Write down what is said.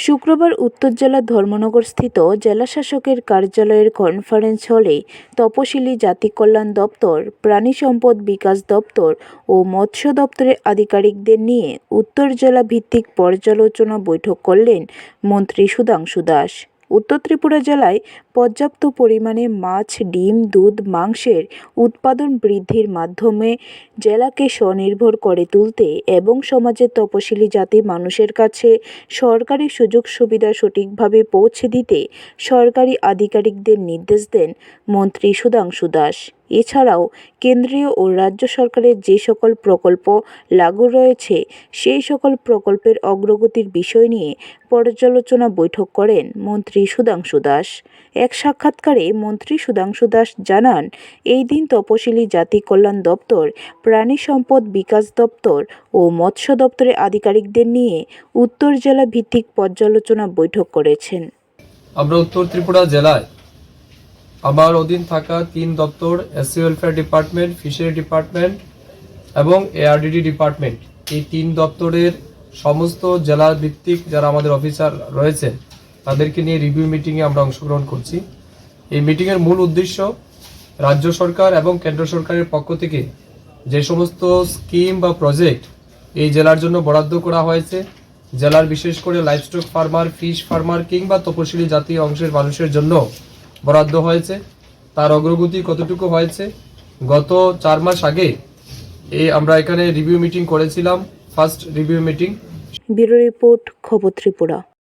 শুক্রবার উত্তর জেলার ধর্মনগরস্থিত জেলাশাসকের কার্যালয়ের কনফারেন্স হলে তপশিলি জাতি কল্যাণ দপ্তর, প্রাণী সম্পদ বিকাশ দপ্তর ও মৎস্য দপ্তরের আধিকারিকদের নিয়ে উত্তর জেলা ভিত্তিক পর্যালোচনা বৈঠক করলেন মন্ত্রী সুধাংশু দাস। উত্তর ত্রিপুরা জেলায় পর্যাপ্ত পরিমাণে মাছ, ডিম, দুধ, মাংসের উৎপাদন বৃদ্ধির মাধ্যমে জেলাকে স্বনির্ভর করে তুলতে এবং সমাজের তপশিলি জাতি মানুষের কাছে সরকারি সুযোগ সুবিধা সঠিকভাবে পৌঁছে দিতে সরকারি আধিকারিকদের নির্দেশ দেন মন্ত্রী সুধাংশু দাস। এছাড়াও কেন্দ্রীয় ও রাজ্য সরকারের যে সকল প্রকল্প লাগু রয়েছে, সেই সকল প্রকল্পের অগ্রগতির বিষয় নিয়ে পর্যালোচনা বৈঠক করেন মন্ত্রী সুধাংশু দাস। এক সাক্ষাৎকারে মন্ত্রী সুধাংশু দাস জানান, এই দিন তপশিলি জাতি কল্যাণ দপ্তর, প্রাণী সম্পদ বিকাশ দপ্তর ও মৎস্য দপ্তরের আধিকারিকদের নিয়ে উত্তর জেলা ভিত্তিক পর্যালোচনা বৈঠক করেছেন। আমরা উত্তর ত্রিপুরা জেলায় আমার অধীন থাকা তিন দপ্তর SC welfare department, fishery department এবং এআরডিডি ডিপার্টমেন্ট। এই তিন দপ্তরের সমস্ত জেলা ভিত্তিক যারা আমাদের অফিসার রয়েছেন, তাদেরকে নিয়ে রিভিউ মিটিংয়ে আমরা অংশগ্রহণ করছি। এই মিটিংয়ের মূল উদ্দেশ্য রাজ্য সরকার এবং কেন্দ্র সরকারের পক্ষ থেকে যে সমস্ত স্কিম বা প্রজেক্ট এই জেলার জন্য বরাদ্দ করা হয়েছে, জেলার বিশেষ করে লাইভস্টক ফার্মার, ফিশ ফার্মার কিংবা তপশিলি জাতীয় অংশের মানুষের জন্য বরাদ্দ হয়েছে। তার অগ্রগতি কতটুকু হয়েছে? গত চার মাস আগে এই আমরা এখানে রিভিউ মিটিং করেছিলাম first review meeting bureau report খবর ত্রিপুরা।